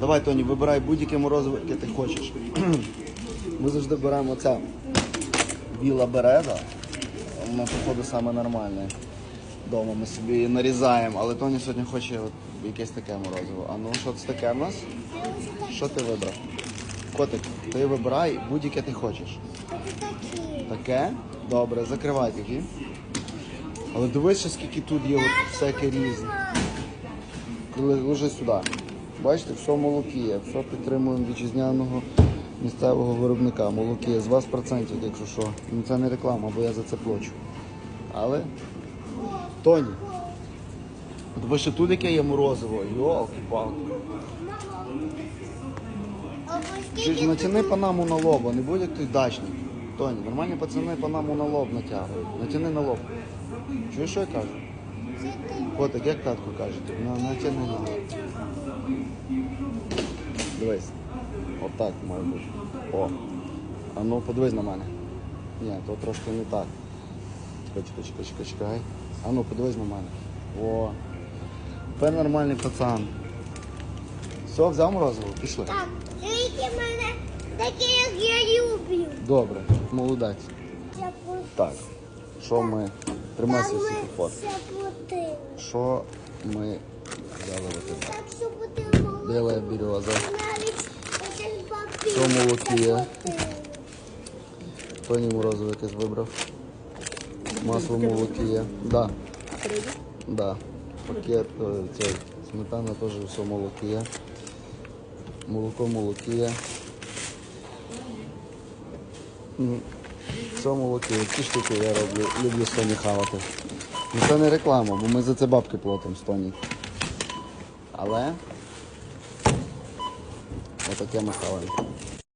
Давай, Тоні, вибирай будь-яке морозиво, яке ти хочеш. Ми завжди беремо це біла береза. Воно, походу, саме нормальне. Дома ми собі нарізаємо, але Тоні сьогодні хоче от якесь таке морозиво. А ну що це таке в нас? Що ти вибрав? Котик, ти вибирай будь-яке ти хочеш. Таке? Добре, закривай тоді. Але дивись, ще скільки тут є от всяке різне. Ложи сюди. Бачите, все молоки все підтримуємо вітчизняного місцевого виробника. Молоки з вас процентів, якщо що. Ну це не реклама, бо я за це плачу. Але Тоні. Ви ще тут яке є морозиво, йолки-палки. Ж натяни панаму на лоба, не будь як той дачник. Тоні, нормальні пацани панаму на лоб натягують. Натяни на лоб. Чуєш, що я кажу? Котик, як татку кажете? На, натяни на. Дивись. Отак має бути. О. А ну подивись на мене. Ні, то трошки не так. Чекай, чекай, чекай, чекай, чекай. А ну подивись на мене. О. Тепер нормальний пацан. Все, взяв морозиво? Пішли. Так, дивіться мене, таке, як я люблю. Добре, молодець. Це Так, що ми. Тримайся все платили. Що ми взяли в тебе? Так, що буде молоко. Біла береза. Що молоки. Тоні морозиво якесь вибрав. Масло молоки є. Да. Да. Пакет, е, цей, сметана теж все молоки є. Молоко молоки М, Все. Ці штуки я роблю. Люблю Тоні хавати. Ну це не реклама, бо ми за це бабки платимо з Тоні. Але отаке ми хаваємо.